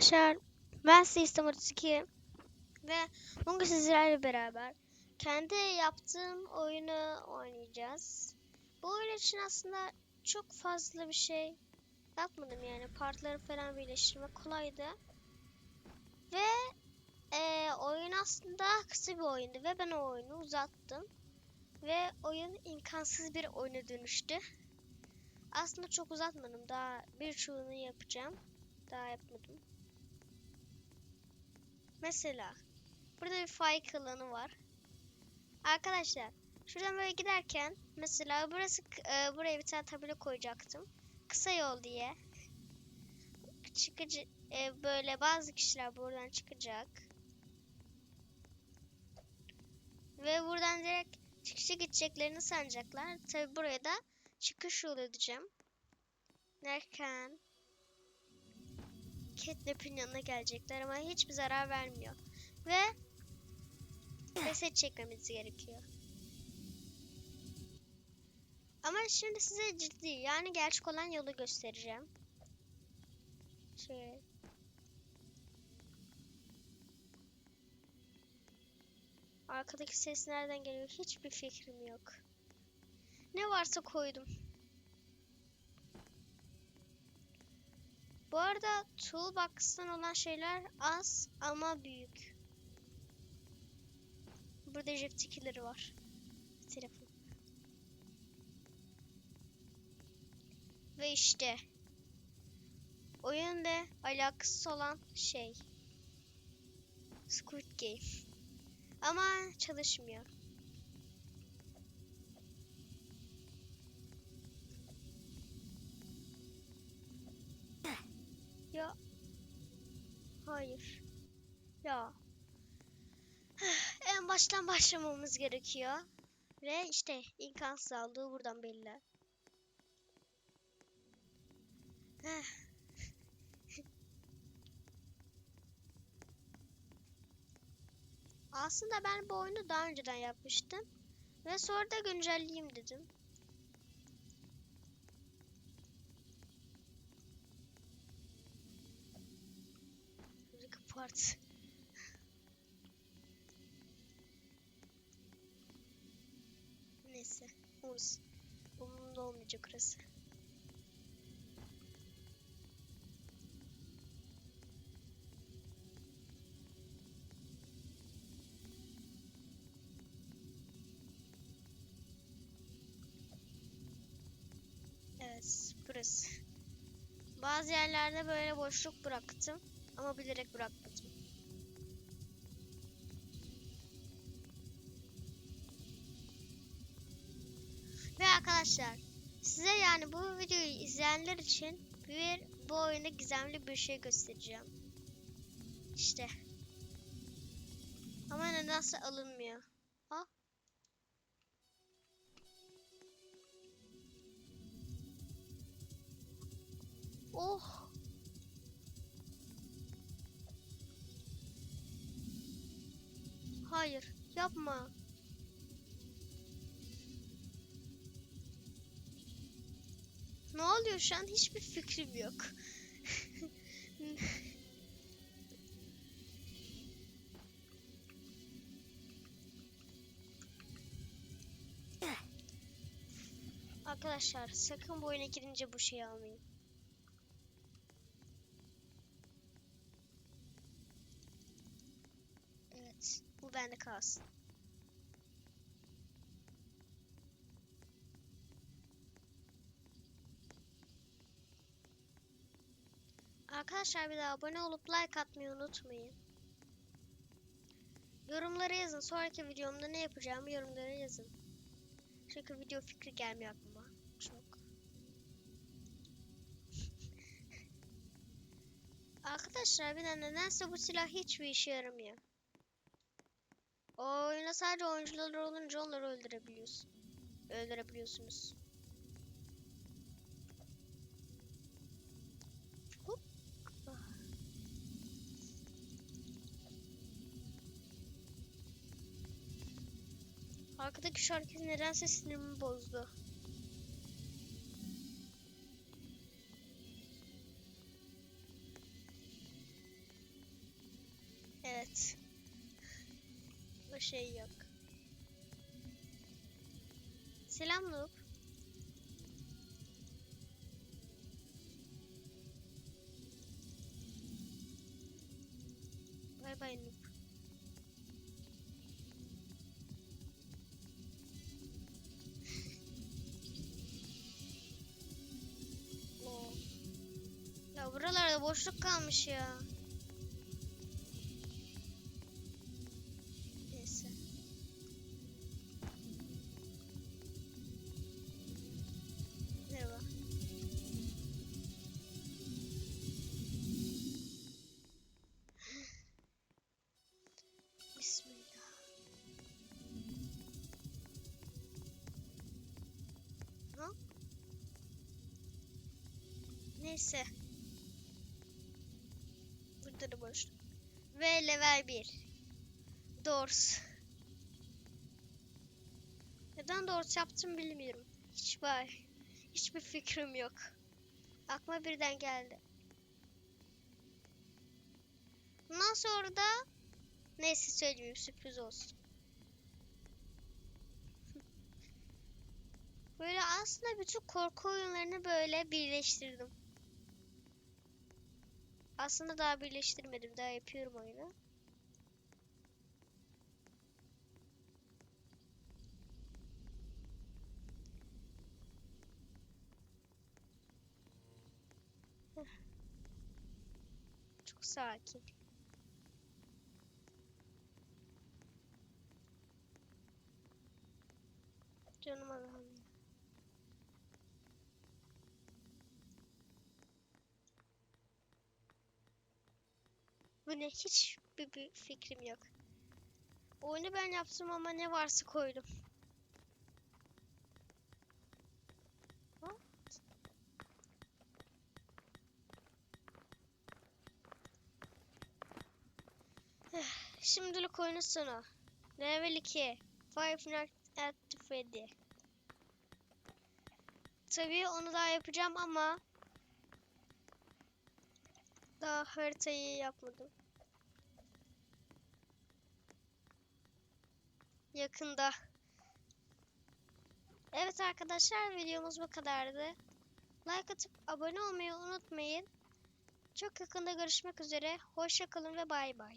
arkadaşlar. Ben Sistem 32 ve bugün sizlerle beraber kendi yaptığım oyunu oynayacağız. Bu oyun için aslında çok fazla bir şey yapmadım yani partları falan birleştirmek kolaydı. Ve eee, oyun aslında kısa bir oyundu ve ben o oyunu uzattım. Ve oyun imkansız bir oyuna dönüştü. Aslında çok uzatmadım. Daha birçoğunu yapacağım. Daha yapmadım. Mesela burada bir faik alanı var. Arkadaşlar şuradan böyle giderken mesela burası e, buraya bir tane tabela koyacaktım. Kısa yol diye. Çıkıcı e, böyle bazı kişiler buradan çıkacak. Ve buradan direkt çıkışa gideceklerini sanacaklar. Tabi buraya da çıkış yolu edeceğim. Derken Catnap'in yanına gelecekler ama hiçbir zarar vermiyor. Ve reset çekmemiz gerekiyor. Ama şimdi size ciddi yani gerçek olan yolu göstereceğim. Şöyle. Arkadaki ses nereden geliyor hiçbir fikrim yok. Ne varsa koydum. Bu arada toolbox'tan olan şeyler az ama büyük. Burada Jeff Ticker'ları var. Telefon. Ve işte oyunla alakası olan şey. Squid Game. Ama çalışmıyor. Ya. En baştan başlamamız gerekiyor. Ve işte imkansız olduğu buradan belli. Aslında ben bu oyunu daha önceden yapmıştım. Ve sonra da güncelleyeyim dedim. Rick Apart. Olsun. Umurumda olmayacak orası. Evet, burası. Bazı yerlerde böyle boşluk bıraktım ama bilerek bırakmadım. Ve arkadaşlar, size yani bu videoyu izleyenler için bir bu oyunda gizemli bir şey göstereceğim. İşte. Ama nedense alınmıyor. Ha? Oh. Hayır, yapma. Ne oluyor şu an? Hiçbir fikrim yok. Arkadaşlar sakın bu oyuna girince bu şeyi almayın. Arkadaşlar bir daha abone olup like atmayı unutmayın. Yorumlara yazın. Sonraki videomda ne yapacağımı yorumlara yazın. Çünkü video fikri gelmiyor aklıma. Çok. Arkadaşlar bir de nedense bu silah hiçbir işe yaramıyor. O oyuna sadece oyuncular olunca onları öldürebiliyorsun. Öldürebiliyorsunuz. Arkadaki şarkı nedense sinirimi bozdu. Evet. Bu şey yok. Selam Noob. Bay bay Noob. Ya boşluk kalmış ya. Neyse. Merhaba. Bismillah. Ha? Neyse. Burada da boş. Ve level 1. Doors. Neden Doors yaptım bilmiyorum. Hiç var. Hiçbir fikrim yok. Aklıma birden geldi. Bundan sonra da neyse söyleyeyim sürpriz olsun. Böyle aslında bütün korku oyunlarını böyle birleştirdim. Aslında daha birleştirmedim. Daha yapıyorum oyunu. Çok sakin. Canım Allah'ım. Bu ne? Hiç bir, bir fikrim yok. Oyunu ben yaptım ama ne varsa koydum. Şimdilik oyunun sonu. Level 2. Five Nights at Freddy. Tabii onu daha yapacağım ama daha haritayı yapmadım. Yakında. Evet arkadaşlar videomuz bu kadardı. Like atıp abone olmayı unutmayın. Çok yakında görüşmek üzere. Hoşça kalın ve bay bay.